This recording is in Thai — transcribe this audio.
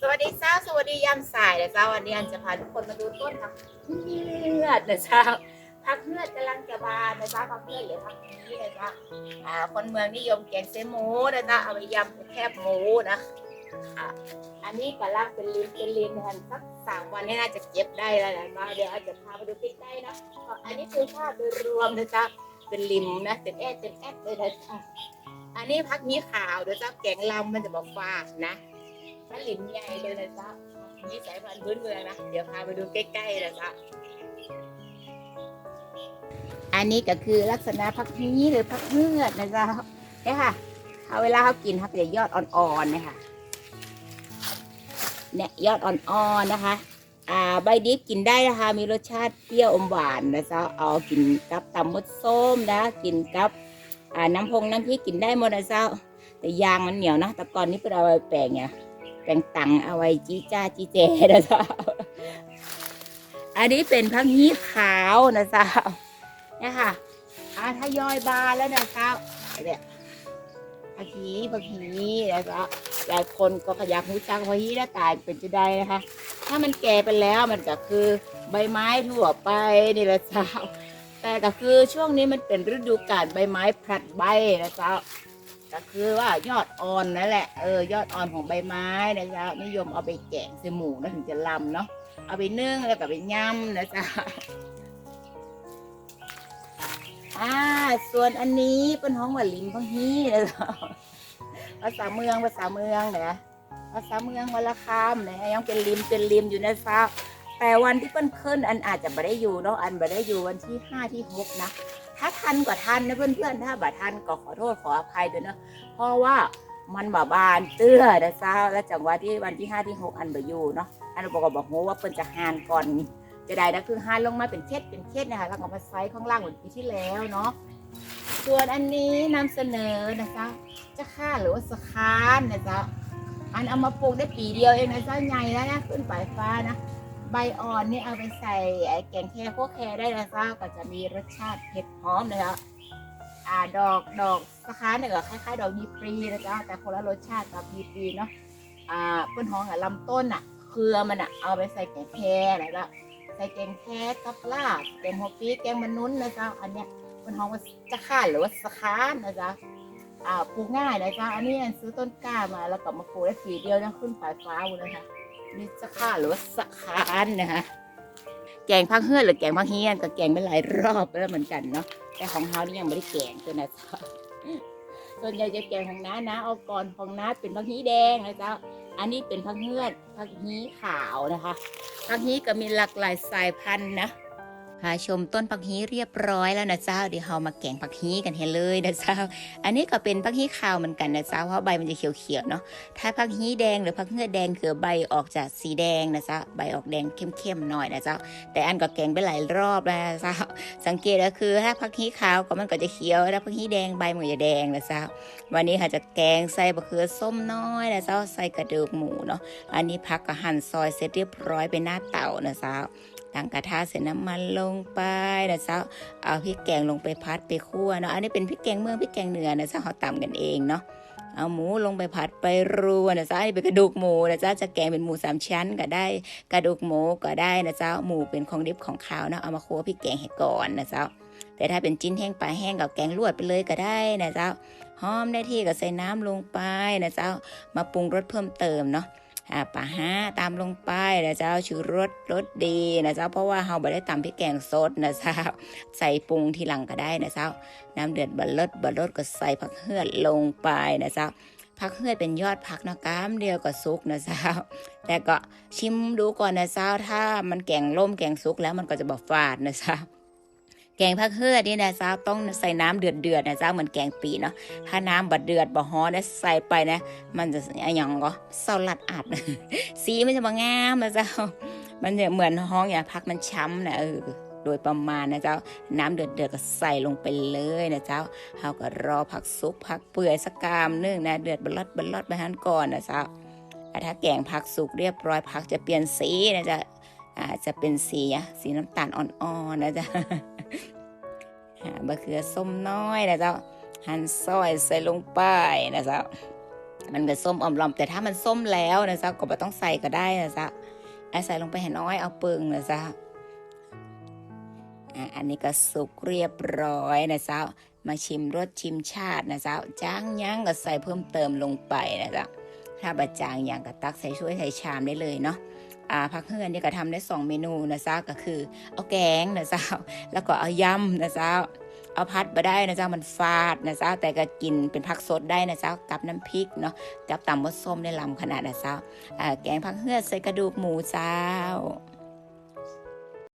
สวัสดีเจ้าสวัสดียามสายนะเจ้าวันนี้อันจะพาทุกคนมาดูต้นผักเลือดนะเจ้าผักเลือดกำลังจะบานนะเจ้าผักเลือดหรือผักนี้นะเจ้าอ่าคนเมืองนิยมแกงเส้นหมูนะเจ้าเอาไปยำเป็นแคบหมูนะอันนี้กำลังเป็นลินเป็นลินนะสักสามวันนี้น่าจะเก็บได้แล้วนะมาเดี๋ยวอาจจะพาไปดูใกล้ๆนะอันนี้คือภาพโดยรวมนะเจ้าเป็นลิมนะเป็นแอดเป็นแอดเลยนะเจ้าอันนี้ผักนี้ขาวเดี๋ยวเจ้าแกงลำมันจะบอกฝากนะ ถ้าหลินใหญ่เลยนะจ๊ะนี่สายพันธุ์พื้นเมืองนะ เดี๋ยวพาไปดูใกล้ๆนะจ๊ะอันนี้ก็คือลักษณะพักนี้หรือพักเมือดนะจ๊ะเนี่ยค่ะ เอาเวลาเขากินเขาจะยอดอ่อนๆนะคะเนี่ยยอดอ่อนๆนะคะอ่าใบดิบกินได้นะคะ มีรสชาติเปรี้ยวอมหวานนะจ๊ะเอากินกับตำมดส้มนะ กินกับอ่าน้ำพงน้ำพริกกินได้หมดนะจ๊ะแต่ยางมันเหนียวนะแต่ก่อนนี้เป็นเอาไปแปลงไงแปลงตังเอาไว้จีจ้าจีเจนะจ๊ะอันนี้เป็นพักฮี้ขาวนะจ๊ะเนี่ยค่ะอ่าถ้าย่อยบานแล้วนะจ๊ะเนี่ยพักฮี้พักฮี้นะจ๊ะหลายคนก็ขยักรู้จักพักฮี้แล้วตายเป็นจะได้นะคะ ถ้ามันแก่ไปแล้วมันก็คือใบไม้ทั่วไปนี่แหละจ๊ะแต่ก็คือช่วงนี้มันเป็นฤดูกาลใบไม้ผลัดใบนะจ๊ะ ก็คือว่ายอดอ่อนนั่นแหละเออยอดอ่อนของใบไม้นะจ๊ะนิยมเอาไปแกงใส่หมูนะถึงจะลำเนาะเอาไปนึ่งแล้วก็ไปย่ำนะจ๊ะอ่าส่วนอันนี้เป็นห้องว่าลิมพังฮีนะจ๊ะภาษาเมืองภาษาเมืองนะภาษาเมืองวันละคำนะยังเป็นลิมเป็นลิมอยู่ในะจ๊ะแต่วันที่เปิ้นขึ้นอันอาจจะไม่ได้อยู่เนาะอันไม่ได้อยู่วันที่ห้าที่หกนะ ถ้าทันก็ทันนะเพื่อนๆ ถ้าบ่ทันก็ขอโทษขออภัยด้วยนะเพราะว่ามันบ่บานเตื้อนะเจ้าแล้วจังหวะที่วันที่ห้าที่หกอันบ่อยู่เนาะอันบอกก็บอกโหว่าเปิ้นจะหานก่อนจะได้นะคือหานลงมาเป็นเช็ดเป็นเช็ดนะคะแล้วก็มาไซส์ข้างล่างเหมือนปีที่แล้วเนาะส่วนอันนี้นำเสนอนะเจ้าจะค่าหรือว่าสคานนะเจ้าอันเอามาปลูกได้ปีเดียวเองนะเจ้าใหญ่แล้วนะขึ้นปลายฟ้านะ ใบอ่อนนี่เอาไปใส่แกงแคพวกแคได้นะเจ้าก็จะมีรสชาติเผ็ดหอมนะคะอ่าดอกดอกสะค้าเนี่ยก็คล้ายๆ ดอกดีปรีนะจ๊ะแต่คนละรสชาติกับดีปรีเนาะอ่าเปิ้นหอมกับลำต้นอะเครือมันอะเอาไปใส่แกงแคนะจ๊ะใส่แกงแคกับลาบแกงหัวปีแกงมะนุนนะจ๊ะอันเนี้ยเปิ้นหอมว่าจะข่าหรือว่าสะค้านะจ๊ะอ่าปลูกง่ายนะจ๊ะอันนี้ซื้อต้นกล้ามาแล้วก็มาปลูกได้ปีเดียวนะขึ้นปลายฟ้าเลยค่ะ นี่จะค่าหรือว่าสะคานนะคะแกงพักเฮือดหรือแกงพักเฮียนก็แกงไปหลายรอบแล้วเหมือนกันเนาะแต่ของเฮานี่ยังไม่ได้แกงตัวนะจ๊ะส่วนใหญ่จะแกงของน้านะเอาก่อนของน้าเป็นพักฮีแดงนะจ๊ะอันนี้เป็นพักเฮือดพักฮีขาวนะคะพักฮีก็มีหลากหลายสายพันธุ์นะ พาชมต้นผักฮีเรียบร้อยแล้วนะเจ้าเดี๋ยวเรามาแกงผักฮีกันเฮเลยนะเจ้า อันนี้ก็เป็นผักฮีขาวเหมือนกันนะเจ้าเพราะใบมันจะเขียวๆเนาะถ้าผักฮีแดงหรือผักเงือแดงคือใบออกจากสีแดงนะเจ๊ะใบออกแดงเข้มๆหน่อยนะเจ๊ะแต่อันก็แกงไปหลายรอบแล้วนะจ๊ะสังเกตก็คือถ้าผักฮีขาวก็มันก็จะเขียวถ้าผักฮีแดงใบมันจะแดงนะเจ๊ะวันนี้ค่ะจะแกงใส่บะเขือส้มน้อยนะเจ๊ะใส่กระดูกหมูเนาะอันนี้ผักก็หั่นซอยเสร็จเรียบร้อยเป็นหน้าเต่านะเจ๊ะตั้งกระทะเสร็จน้ำมันลงไปนะจ๊ะเอาพริกแกงลงไปพัดไปคั่วเนาะอันนี้เป็นพริกแกงเมืองพริกแกงเหนือนะจ๊ะเขาตำกันเองเนาะเอาหมูลงไปผัดไปรวนนะจ๊ะนี่เป็นกระดูกหมูนะจ๊ะจะแกงเป็นหมูสามชั้นก็ได้ กระดูกหมูก็ได้นะจ๊ะหมูเป็นของดิบของขาวเนาะเอามาคั่วพริกแกงให้ก่อนนะจ๊ะแต่ถ้าเป็นจิ้นแห้งปลาแห้งกับแกงลวดไปเลยก็ได้นะจ๊ะหอมได้ที่ก็ใส่น้ำลงไปนะจ๊ะมาปรุงรสเพิ่มเติมเนาะ ปลาห้าตามลงไปนะเจ๊ะชูรสรสดีนะเจ๊ะเพราะว่าเราไม่ได้ตำพริกแกงสดนะจ๊ะใส่ปรุงทีหลังก็ได้นะจ๊ะน้ำเดือดบะเลิดบะเลิดก็ใส่ผักเฮือดลงไปนะจ๊ะผักเฮือดเป็นยอดผักนะกามเดียวก็สุกนะจ๊ะแต่ก็ชิมดูก่อนนะจ๊ะถ้ามันแกงล่มแกงสุกแล้วมันก็จะบอฝาดนะจ๊ะ แกงผักเฮือดนี่นะจ๊ะต้องใส่น้ำเดือดเดือดนะจ๊ะเหมือนแกงปีเนาะถ้าน้ำบดเดือดบะฮ้อนนะใส่ไปนะ มันจะอย่างก็เศร้าลัดอัดสีมันจะมางามนะจ๊ะมันจะเหมือนห้องอย่างผักมันช้ำนะเออโดยประมาณนะเจ้า น้ำเดือดเดือดก็ใส่ลงไปเลยนะเจ้าเฮาก็รอผักสุกผักเปื่อยสักกามนึงนะเดือดบลอดบลอดไปหันก่อนนะเจ้าถ้าแกงผักสุกเรียบร้อยผักจะเปลี่ยนสีนะจ๊ะอาจจะเป็นสีสีน้ำตาลอ่อนๆนะจ๊ะ อ่าบะเขือส้มน้อยนะเจ้าหั่นซอยใส่ลงไปนะเจ้ามันก็ส้มอ่อมลอมแต่ถ้ามันส้มแล้วนะจ๊ะก็ไม่ต้องใส่ก็ได้นะจ๊ะไอ้ใส่ลงไปให้น้อยเอาเปิงนะจ๊ะอันนี้ก็สุกเรียบร้อยนะจ๊ะมาชิมรสชิมชาตินะจ๊ะจ้างย่างก็ใส่เพิ่มเติมลงไปนะจ๊ะถ้าบะจางอย่างก็ตักใส่ช่วยใส่ชามได้เลยเนาะ อ่าพักเฮือนนี่ก็ทำได้สองเมนูนะจ๊าก็คือ เอาแกงนะจ๊าแล้วก็เอายำนะจ๊าเอาพัดมาได้นะจ้ามันฟาดนะจ้าแต่ก็กินเป็นผักสดได้นะจ้ากับน้ำพริกเนาะกับตำมดส้มในลำขนาดนะจ้าอ่าแกงผักเฮือดใส่กระดูกหมูเจ้า